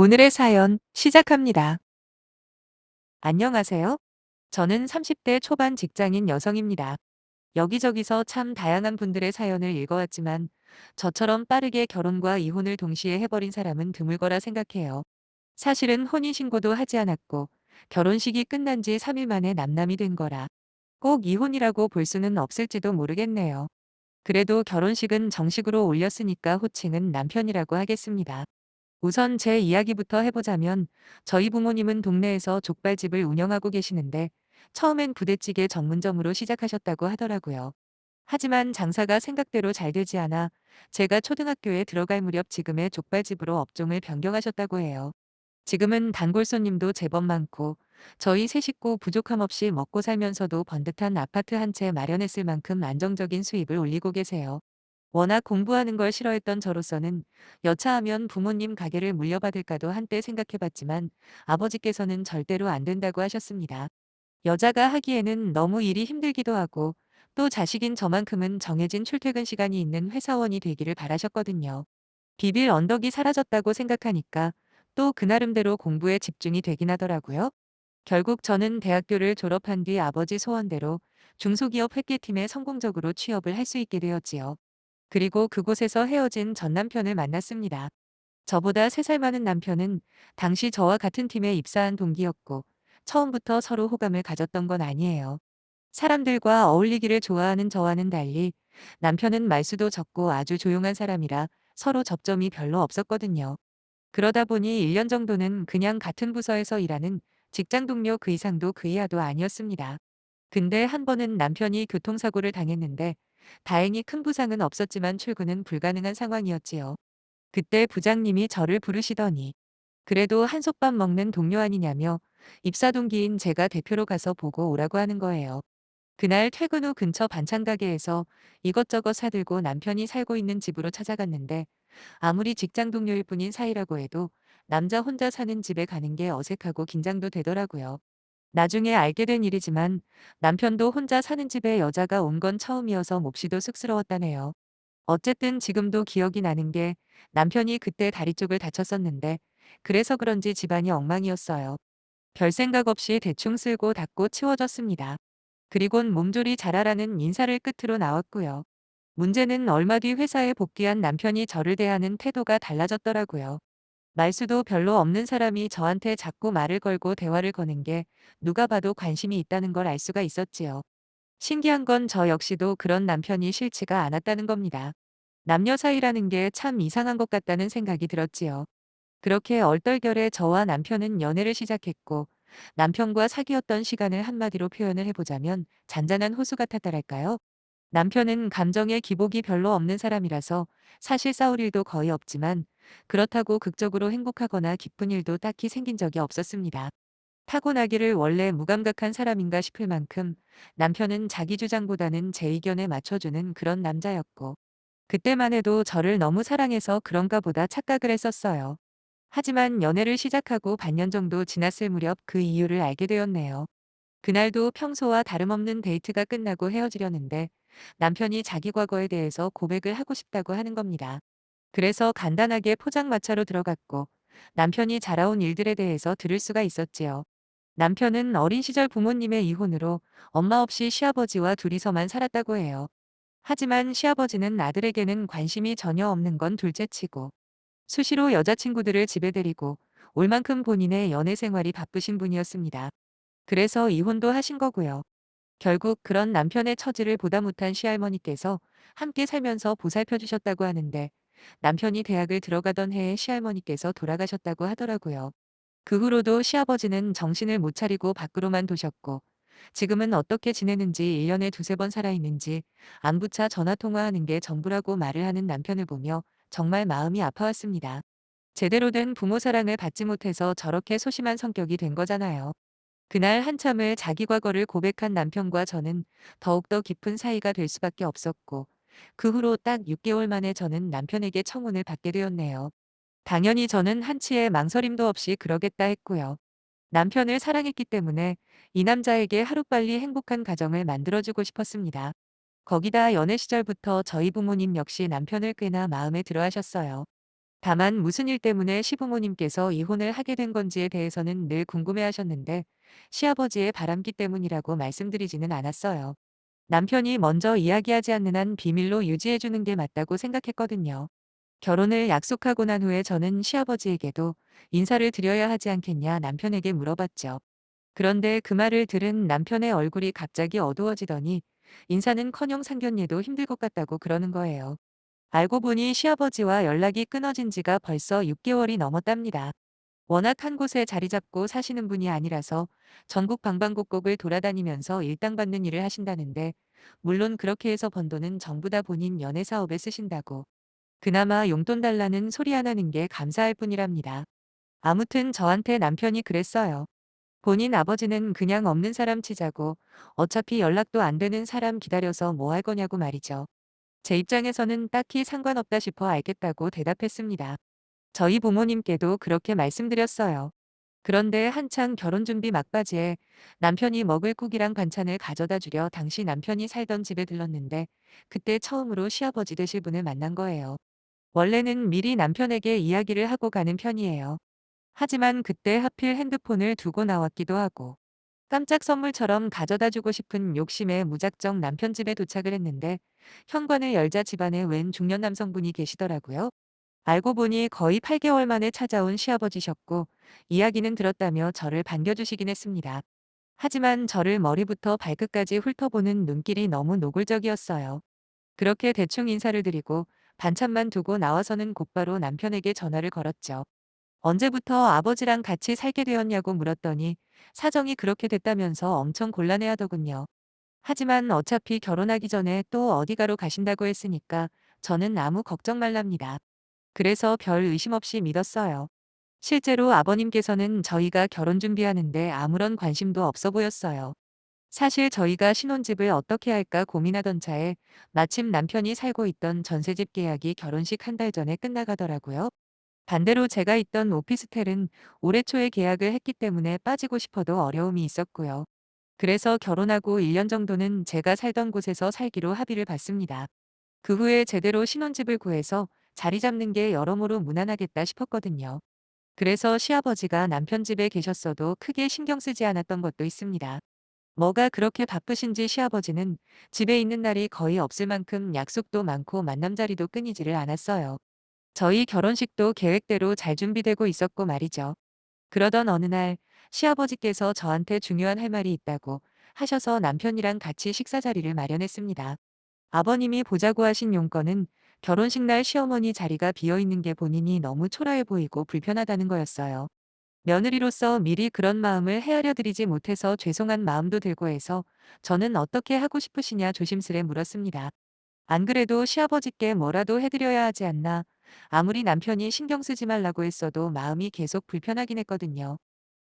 오늘의 사연 시작합니다. 안녕하세요. 저는 30대 초반 직장인 여성입니다. 여기저기서 참 다양한 분들의 사연을 읽어왔지만 저처럼 빠르게 결혼과 이혼을 동시에 해버린 사람은 드물 거라 생각해요. 사실은 혼인신고도 하지 않았고 결혼식이 끝난 지 3일 만에 남남이 된 거라 꼭 이혼이라고 볼 수는 없을지도 모르겠네요. 그래도 결혼식은 정식으로 올렸으니까 호칭은 남편이라고 하겠습니다. 우선 제 이야기부터 해보자면 저희 부모님은 동네에서 족발집을 운영하고 계시는데 처음엔 부대찌개 전문점으로 시작하셨다고 하더라고요. 하지만 장사가 생각대로 잘 되지 않아 제가 초등학교에 들어갈 무렵 지금의 족발집으로 업종을 변경하셨다고 해요. 지금은 단골 손님도 제법 많고 저희 세 식구 부족함 없이 먹고 살면서도 번듯한 아파트 한 채 마련했을 만큼 안정적인 수입을 올리고 계세요. 워낙 공부하는 걸 싫어했던 저로서는 여차하면 부모님 가게를 물려받을까도 한때 생각해봤지만 아버지께서는 절대로 안 된다고 하셨습니다. 여자가 하기에는 너무 일이 힘들기도 하고 또 자식인 저만큼은 정해진 출퇴근 시간이 있는 회사원이 되기를 바라셨거든요. 비빌 언덕이 사라졌다고 생각하니까 또 그 나름대로 공부에 집중이 되긴 하더라고요. 결국 저는 대학교를 졸업한 뒤 아버지 소원대로 중소기업 회계팀에 성공적으로 취업을 할 수 있게 되었지요. 그리고 그곳에서 헤어진 전 남편을 만났습니다. 저보다 3살 많은 남편은 당시 저와 같은 팀에 입사한 동기였고 처음부터 서로 호감을 가졌던 건 아니에요. 사람들과 어울리기를 좋아하는 저와는 달리 남편은 말수도 적고 아주 조용한 사람이라 서로 접점이 별로 없었거든요. 그러다 보니 1년 정도는 그냥 같은 부서에서 일하는 직장 동료 그 이상도 그 이하도 아니었습니다. 근데 한 번은 남편이 교통사고를 당했는데 다행히 큰 부상은 없었지만 출근은 불가능한 상황이었지요. 그때 부장님이 저를 부르시더니 그래도 한솥밥 먹는 동료 아니냐며 입사 동기인 제가 대표로 가서 보고 오라고 하는 거예요. 그날 퇴근 후 근처 반찬 가게에서 이것저것 사들고 남편이 살고 있는 집으로 찾아갔는데 아무리 직장 동료일 뿐인 사이라고 해도 남자 혼자 사는 집에 가는 게 어색하고 긴장도 되더라고요. 나중에 알게 된 일이지만 남편도 혼자 사는 집에 여자가 온 건 처음이어서 몹시도 쑥스러웠다네요. 어쨌든 지금도 기억이 나는 게 남편이 그때 다리 쪽을 다쳤었는데 그래서 그런지 집안이 엉망이었어요. 별 생각 없이 대충 쓸고 닦고 치워졌습니다. 그리곤 몸조리 잘하라는 인사를 끝으로 나왔고요. 문제는 얼마 뒤 회사에 복귀한 남편이 저를 대하는 태도가 달라졌더라고요. 말수도 별로 없는 사람이 저한테 자꾸 말을 걸고 대화를 거는 게 누가 봐도 관심이 있다는 걸 알 수가 있었지요. 신기한 건 저 역시도 그런 남편이 싫지가 않았다는 겁니다. 남녀 사이라는 게 참 이상한 것 같다는 생각이 들었지요. 그렇게 얼떨결에 저와 남편은 연애를 시작했고 남편과 사귀었던 시간을 한마디로 표현을 해보자면 잔잔한 호수 같았다랄까요? 남편은 감정에 기복이 별로 없는 사람이라서 사실 싸울 일도 거의 없지만 그렇다고 극적으로 행복하거나 기쁜 일도 딱히 생긴 적이 없었습니다. 타고나기를 원래 무감각한 사람인가 싶을 만큼 남편은 자기 주장보다는 제 의견에 맞춰주는 그런 남자였고 그때만 해도 저를 너무 사랑해서 그런가 보다 착각을 했었어요. 하지만 연애를 시작하고 반년 정도 지났을 무렵 그 이유를 알게 되었네요. 그날도 평소와 다름없는 데이트가 끝나고 헤어지려는데 남편이 자기 과거에 대해서 고백을 하고 싶다고 하는 겁니다. 그래서 간단하게 포장마차로 들어갔고 남편이 자라온 일들에 대해서 들을 수가 있었지요. 남편은 어린 시절 부모님의 이혼으로 엄마 없이 시아버지와 둘이서만 살았다고 해요. 하지만 시아버지는 아들에게는 관심이 전혀 없는 건 둘째치고 수시로 여자친구들을 집에 데리고 올 만큼 본인의 연애 생활이 바쁘신 분이었습니다. 그래서 이혼도 하신 거고요. 결국 그런 남편의 처지를 보다 못한 시할머니께서 함께 살면서 보살펴 주셨다고 하는데 남편이 대학을 들어가던 해에 시할머니께서 돌아가셨다고 하더라고요. 그 후로도 시아버지는 정신을 못 차리고 밖으로만 도셨고 지금은 어떻게 지내는지 1년에 두세 번 살아있는지 안부차 전화통화하는 게 전부라고 말을 하는 남편을 보며 정말 마음이 아파왔습니다. 제대로 된 부모 사랑을 받지 못해서 저렇게 소심한 성격이 된 거잖아요. 그날 한참을 자기 과거를 고백한 남편과 저는 더욱더 깊은 사이가 될 수밖에 없었고 그 후로 딱 6개월 만에 저는 남편에게 청혼을 받게 되었네요. 당연히 저는 한치의 망설임도 없이 그러겠다 했고요. 남편을 사랑했기 때문에 이 남자에게 하루빨리 행복한 가정을 만들어주고 싶었습니다. 거기다 연애 시절부터 저희 부모님 역시 남편을 꽤나 마음에 들어 하셨어요. 다만 무슨 일 때문에 시부모님께서 이혼을 하게 된 건지에 대해서는 늘 궁금해 하셨는데 시아버지의 바람기 때문이라고 말씀드리지는 않았어요. 남편이 먼저 이야기하지 않는 한 비밀로 유지해 주는 게 맞다고 생각했거든요. 결혼을 약속하고 난 후에 저는 시아버지에게도 인사를 드려야 하지 않겠냐 남편에게 물어봤죠. 그런데 그 말을 들은 남편의 얼굴이 갑자기 어두워지더니 인사는커녕 상견례도 힘들 것 같다고 그러는 거예요. 알고 보니 시아버지와 연락이 끊어진 지가 벌써 6개월이 넘었답니다. 워낙 한 곳에 자리 잡고 사시는 분이 아니라서 전국 방방곡곡을 돌아다니면서 일당 받는 일을 하신다는데 물론 그렇게 해서 번 돈은 전부 다 본인 연애 사업에 쓰신다고 그나마 용돈 달라는 소리 안 하는 게 감사할 뿐이랍니다. 아무튼 저한테 남편이 그랬어요. 본인 아버지는 그냥 없는 사람 치자고 어차피 연락도 안 되는 사람 기다려서 뭐 할 거냐고 말이죠. 제 입장에서는 딱히 상관없다 싶어 알겠다고 대답했습니다. 저희 부모님께도 그렇게 말씀드렸어요. 그런데 한창 결혼 준비 막바지에 남편이 먹을 국이랑 반찬을 가져다 주려 당시 남편이 살던 집에 들렀는데 그때 처음으로 시아버지 되실 분을 만난 거예요. 원래는 미리 남편에게 이야기를 하고 가는 편이에요. 하지만 그때 하필 핸드폰을 두고 나왔기도 하고 깜짝 선물처럼 가져다 주고 싶은 욕심에 무작정 남편 집에 도착을 했는데 현관을 열자 집안에 웬 중년 남성분이 계시더라고요. 알고 보니 거의 8개월 만에 찾아온 시아버지셨고 이야기는 들었다며 저를 반겨주시긴 했습니다. 하지만 저를 머리부터 발끝까지 훑어보는 눈길이 너무 노골적이었어요. 그렇게 대충 인사를 드리고 반찬만 두고 나와서는 곧바로 남편에게 전화를 걸었죠. 언제부터 아버지랑 같이 살게 되었냐고 물었더니 사정이 그렇게 됐다면서 엄청 곤란해 하더군요. 하지만 어차피 결혼하기 전에 또 어디가로 가신다고 했으니까 저는 아무 걱정 말랍니다. 그래서 별 의심 없이 믿었어요. 실제로 아버님께서는 저희가 결혼 준비하는데 아무런 관심도 없어 보였어요. 사실 저희가 신혼집을 어떻게 할까 고민하던 차에 마침 남편이 살고 있던 전세집 계약이 결혼식 한 달 전에 끝나가더라고요. 반대로 제가 있던 오피스텔은 올해 초에 계약을 했기 때문에 빠지고 싶어도 어려움이 있었고요. 그래서 결혼하고 1년 정도는 제가 살던 곳에서 살기로 합의를 봤습니다. 그 후에 제대로 신혼집을 구해서 자리 잡는 게 여러모로 무난하겠다 싶었거든요. 그래서 시아버지가 남편 집에 계셨어도 크게 신경 쓰지 않았던 것도 있습니다. 뭐가 그렇게 바쁘신지 시아버지는 집에 있는 날이 거의 없을 만큼 약속도 많고 만남 자리도 끊이지를 않았어요. 저희 결혼식도 계획대로 잘 준비되고 있었고 말이죠. 그러던 어느 날 시아버지께서 저한테 중요한 할 말이 있다고 하셔서 남편이랑 같이 식사 자리를 마련했습니다. 아버님이 보자고 하신 용건은 결혼식 날 시어머니 자리가 비어 있는 게 본인이 너무 초라해 보이고 불편하다는 거였어요. 며느리로서 미리 그런 마음을 헤아려 드리지 못해서 죄송한 마음도 들고 해서 저는 어떻게 하고 싶으시냐 조심스레 물었습니다. 안 그래도 시아버지께 뭐라도 해드려야 하지 않나. 아무리 남편이 신경 쓰지 말라고 했어도 마음이 계속 불편하긴 했거든요.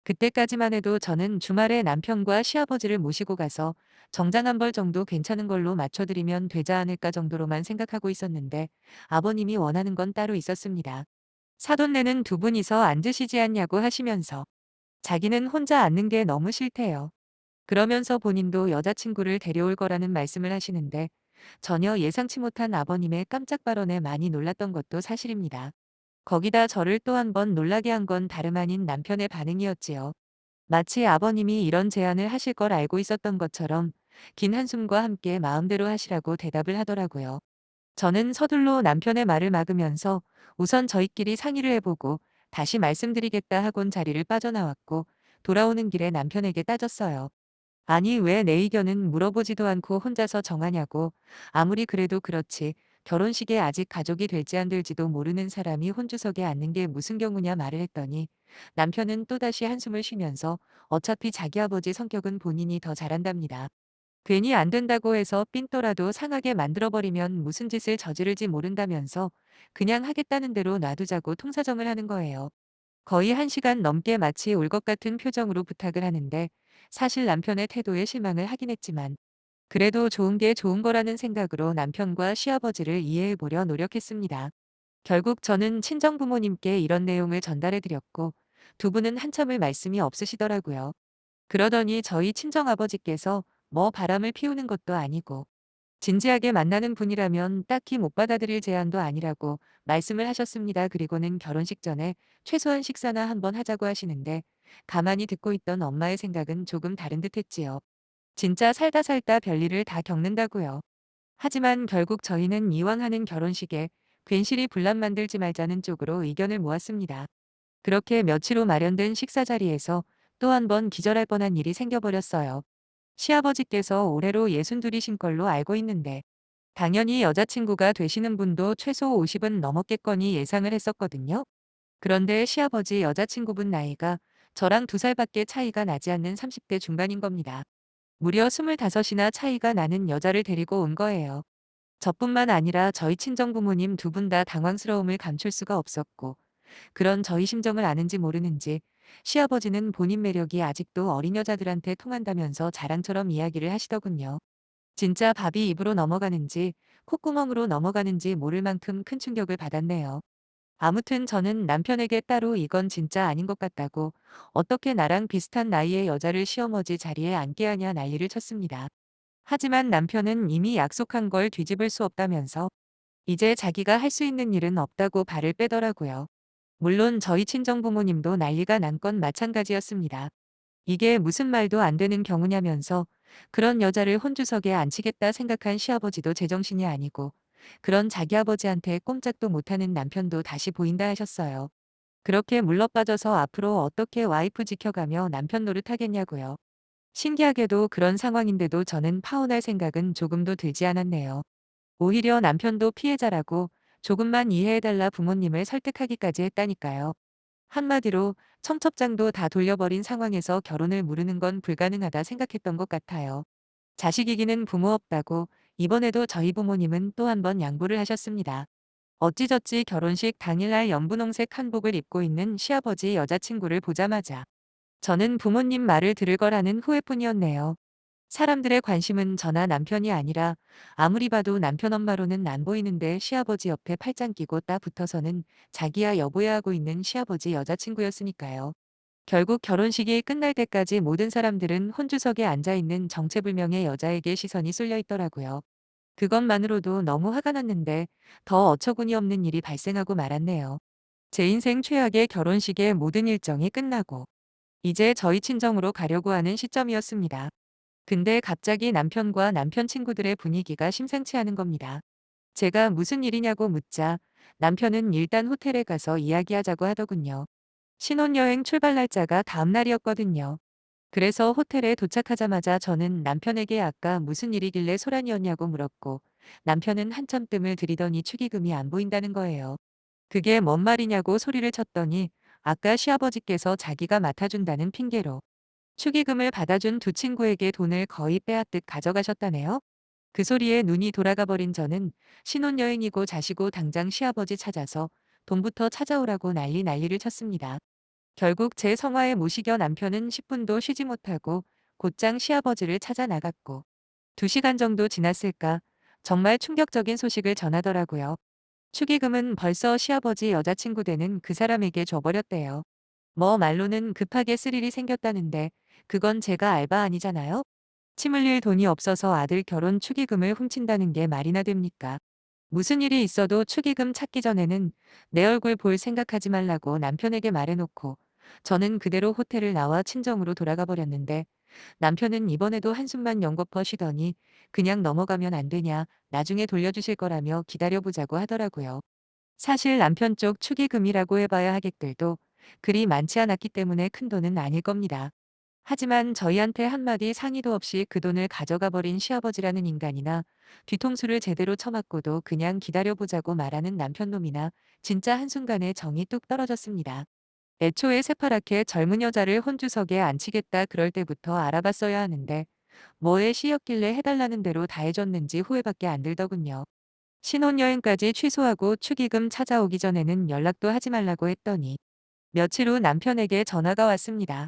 그때까지만 해도 저는 주말에 남편과 시아버지를 모시고 가서 정장 한 벌 정도 괜찮은 걸로 맞춰드리면 되지 않을까 정도로만 생각하고 있었는데 아버님이 원하는 건 따로 있었습니다. 사돈 내는 두 분이서 앉으시지 않냐고 하시면서 자기는 혼자 앉는 게 너무 싫대요. 그러면서 본인도 여자친구를 데려올 거라는 말씀을 하시는데 전혀 예상치 못한 아버님의 깜짝 발언에 많이 놀랐던 것도 사실입니다. 거기다 저를 또 한 번 놀라게 한 건 다름 아닌 남편의 반응이었지요. 마치 아버님이 이런 제안을 하실 걸 알고 있었던 것처럼 긴 한숨과 함께 마음대로 하시라고 대답을 하더라고요. 저는 서둘러 남편의 말을 막으면서 우선 저희끼리 상의를 해보고 다시 말씀드리겠다 하곤 자리를 빠져나왔고 돌아오는 길에 남편에게 따졌어요. 아니 왜 내 의견은 물어보지도 않고 혼자서 정하냐고. 아무리 그래도 그렇지. 결혼식에 아직 가족이 될지 안 될지도 모르는 사람이 혼주석에 앉는 게 무슨 경우냐 말을 했더니 남편은 또다시 한숨을 쉬면서 어차피 자기 아버지 성격은 본인이 더 잘한답니다. 괜히 안 된다고 해서 삔또라도 상하게 만들어버리면 무슨 짓을 저지를지 모른다면서 그냥 하겠다는 대로 놔두자고 통사정을 하는 거예요. 거의 한 시간 넘게 마치 울 것 같은 표정으로 부탁을 하는데 사실 남편의 태도에 실망을 하긴 했지만 그래도 좋은 게 좋은 거라는 생각으로 남편과 시아버지를 이해해 보려 노력했습니다. 결국 저는 친정 부모님께 이런 내용을 전달해 드렸고 두 분은 한참을 말씀이 없으시더라고요. 그러더니 저희 친정 아버지께서 뭐 바람을 피우는 것도 아니고 진지하게 만나는 분이라면 딱히 못 받아들일 제안도 아니라고 말씀을 하셨습니다. 그리고는 결혼식 전에 최소한 식사나 한번 하자고 하시는데 가만히 듣고 있던 엄마의 생각은 조금 다른 듯 했지요. 진짜 살다 살다 별일을 다 겪는다고요. 하지만 결국 저희는 이왕 하는 결혼식에 괜시리 분란 만들지 말자는 쪽으로 의견을 모았습니다. 그렇게 며칠 후 마련된 식사 자리에서 또 한 번 기절할 뻔한 일이 생겨버렸어요. 시아버지께서 올해로 62이신 걸로 알고 있는데 당연히 여자친구가 되시는 분도 최소 50은 넘었겠거니 예상을 했었거든요. 그런데 시아버지 여자친구분 나이가 저랑 두 살밖에 차이가 나지 않는 30대 중반인 겁니다. 무려 25이나 차이가 나는 여자를 데리고 온 거예요. 저뿐만 아니라 저희 친정 부모님 두 분 다 당황스러움을 감출 수가 없었고 그런 저희 심정을 아는지 모르는지 시아버지는 본인 매력이 아직도 어린 여자들한테 통한다면서 자랑처럼 이야기를 하시더군요. 진짜 밥이 입으로 넘어가는지 콧구멍으로 넘어가는지 모를 만큼 큰 충격을 받았네요. 아무튼 저는 남편에게 따로 이건 진짜 아닌 것 같다고 어떻게 나랑 비슷한 나이의 여자를 시어머니 자리에 앉게 하냐 난리를 쳤습니다. 하지만 남편은 이미 약속한 걸 뒤집을 수 없다면서 이제 자기가 할 수 있는 일은 없다고 발을 빼더라고요. 물론 저희 친정부모님도 난리가 난 건 마찬가지였습니다. 이게 무슨 말도 안 되는 경우냐면서 그런 여자를 혼주석에 앉히겠다 생각한 시아버지도 제정신이 아니고 그런 자기 아버지한테 꼼짝도 못하는 남편도 다시 보인다 하셨어요. 그렇게 물러빠져서 앞으로 어떻게 와이프 지켜가며 남편 노릇하겠냐고요. 신기하게도 그런 상황인데도 저는 파혼할 생각은 조금도 들지 않았네요. 오히려 남편도 피해자라고 조금만 이해해달라 부모님을 설득하기까지 했다니까요. 한마디로 청첩장도 다 돌려버린 상황에서 결혼을 무르는 건 불가능하다 생각했던 것 같아요. 자식 이기는 부모 없다고 이번에도 저희 부모님은 또 한 번 양보를 하셨습니다. 어찌저찌 결혼식 당일날 연분홍색 한복을 입고 있는 시아버지 여자친구를 보자마자 저는 부모님 말을 들을 거라는 후회뿐이었네요. 사람들의 관심은 저나 남편이 아니라 아무리 봐도 남편 엄마로는 안 보이는데 시아버지 옆에 팔짱 끼고 딱 붙어서는 자기야 여보야 하고 있는 시아버지 여자친구였으니까요. 결국 결혼식이 끝날 때까지 모든 사람들은 혼주석에 앉아있는 정체불명의 여자에게 시선이 쏠려 있더라고요. 그것만으로도 너무 화가 났는데 더 어처구니 없는 일이 발생하고 말았네요. 제 인생 최악의 결혼식의 모든 일정이 끝나고 이제 저희 친정으로 가려고 하는 시점이었습니다. 근데 갑자기 남편과 남편 친구들의 분위기가 심상치 않은 겁니다. 제가 무슨 일이냐고 묻자 남편은 일단 호텔에 가서 이야기하자고 하더군요. 신혼여행 출발 날짜가 다음 날이었거든요. 그래서 호텔에 도착하자마자 저는 남편에게 아까 무슨 일이길래 소란이었냐고 물었고 남편은 한참 뜸을 들이더니 축의금이 안 보인다는 거예요. 그게 뭔 말이냐고 소리를 쳤더니 아까 시아버지께서 자기가 맡아준다는 핑계로 축의금을 받아준 두 친구에게 돈을 거의 빼앗듯 가져가셨다네요. 그 소리에 눈이 돌아가 버린 저는 신혼여행이고 자시고 당장 시아버지 찾아서 돈부터 찾아오라고 난리 난리를 쳤습니다. 결국 제 성화에 모시겨 남편은 10분도 쉬지 못하고 곧장 시아버지를 찾아 나갔고 2시간 정도 지났을까 정말 충격적인 소식을 전하더라고요. 축의금은 벌써 시아버지 여자친구 되는 그 사람에게 줘버렸대요. 뭐 말로는 급하게 쓸 일이 생겼다는데 그건 제가 알바 아니잖아요? 침 흘릴 돈이 없어서 아들 결혼 축의금을 훔친다는 게 말이나 됩니까? 무슨 일이 있어도 축의금 찾기 전에는 내 얼굴 볼 생각하지 말라고 남편에게 말해놓고 저는 그대로 호텔을 나와 친정으로 돌아가 버렸는데 남편은 이번에도 한숨만 연거퍼 쉬더니 그냥 넘어가면 안 되냐 나중에 돌려주실 거라며 기다려보자고 하더라고요. 사실 남편 쪽 축의금이라고 해봐야 하객들도 그리 많지 않았기 때문에 큰 돈은 아닐 겁니다. 하지만 저희한테 한마디 상의도 없이 그 돈을 가져가 버린 시아버지라는 인간이나 뒤통수를 제대로 쳐맞고도 그냥 기다려보자고 말하는 남편놈이나 진짜 한순간에 정이 뚝 떨어졌습니다. 애초에 새파랗게 젊은 여자를 혼주석에 앉히겠다 그럴 때부터 알아봤어야 하는데 뭐에 시였길래 해달라는 대로 다 해줬는지 후회밖에 안 들더군요. 신혼여행까지 취소하고 축의금 찾아오기 전에는 연락도 하지 말라고 했더니 며칠 후 남편에게 전화가 왔습니다.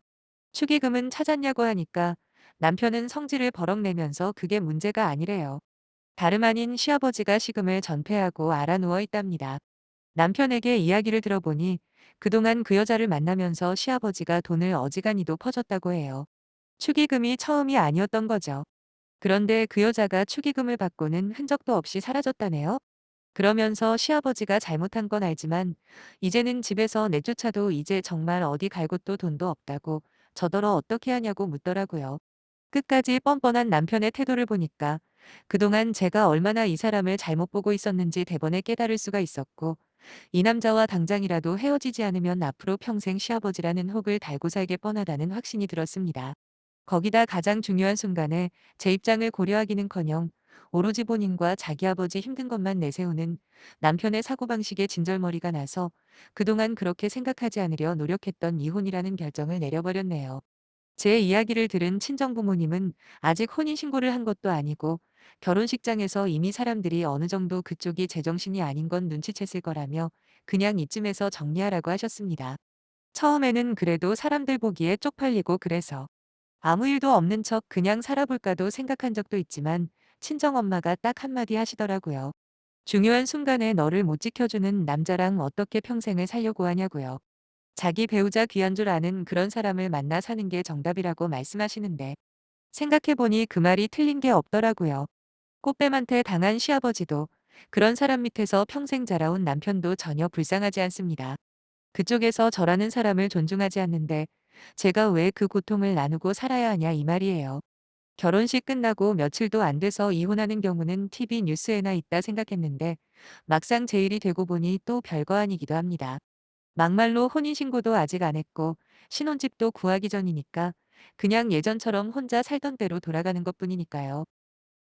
축의금은 찾았냐고 하니까 남편은 성질을 버럭 내면서 그게 문제가 아니래요. 다름 아닌 시아버지가 시금을 전폐하고 알아 누워 있답니다. 남편에게 이야기를 들어보니 그동안 그 여자를 만나면서 시아버지가 돈을 어지간히도 퍼줬다고 해요. 축의금이 처음이 아니었던 거죠. 그런데 그 여자가 축의금을 받고는 흔적도 없이 사라졌다네요. 그러면서 시아버지가 잘못한 건 알지만 이제는 집에서 내쫓아도 이제 정말 어디 갈 곳도 돈도 없다고 저더러 어떻게 하냐고 묻더라고요. 끝까지 뻔뻔한 남편의 태도를 보니까 그동안 제가 얼마나 이 사람을 잘못 보고 있었는지 대번에 깨달을 수가 있었고 이 남자와 당장이라도 헤어지지 않으면 앞으로 평생 시아버지라는 혹을 달고 살게 뻔하다는 확신이 들었습니다. 거기다 가장 중요한 순간에 제 입장을 고려하기는커녕 오로지 본인과 자기 아버지 힘든 것만 내세우는 남편의 사고방식에 진절머리가 나서 그동안 그렇게 생각하지 않으려 노력했던 이혼이라는 결정을 내려버렸네요. 제 이야기를 들은 친정부모님은 아직 혼인신고를 한 것도 아니고 결혼식장에서 이미 사람들이 어느 정도 그쪽이 제정신이 아닌 건 눈치챘을 거라며 그냥 이쯤에서 정리하라고 하셨습니다. 처음에는 그래도 사람들 보기에 쪽팔리고 그래서 아무 일도 없는 척 그냥 살아볼까도 생각한 적도 있지만 친정엄마가 딱 한마디 하시더라고요. 중요한 순간에 너를 못 지켜주는 남자랑 어떻게 평생을 살려고 하냐고요. 자기 배우자 귀한 줄 아는 그런 사람을 만나 사는 게 정답이라고 말씀하시는데 생각해보니 그 말이 틀린 게 없더라고요. 꽃뱀한테 당한 시아버지도 그런 사람 밑에서 평생 자라온 남편도 전혀 불쌍하지 않습니다. 그쪽에서 저라는 사람을 존중하지 않는데 제가 왜 그 고통을 나누고 살아야 하냐 이 말이에요. 결혼식 끝나고 며칠도 안 돼서 이혼하는 경우는 TV 뉴스에나 있다 생각했는데 막상 제 일이 되고 보니 또 별거 아니기도 합니다. 막말로 혼인신고도 아직 안 했고 신혼집도 구하기 전이니까 그냥 예전처럼 혼자 살던 대로 돌아가는 것 뿐이니까요.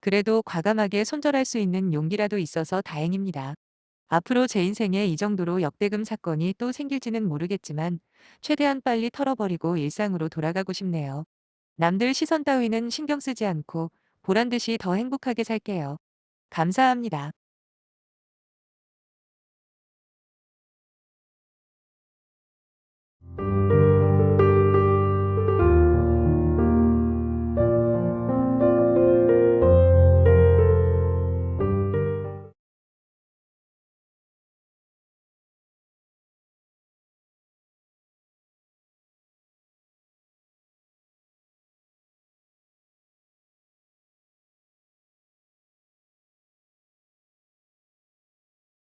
그래도 과감하게 손절할 수 있는 용기라도 있어서 다행입니다. 앞으로 제 인생에 이 정도로 역대금 사건이 또 생길지는 모르겠지만 최대한 빨리 털어버리고 일상으로 돌아가고 싶네요. 남들 시선 따위는 신경 쓰지 않고 보란 듯이 더 행복하게 살게요. 감사합니다.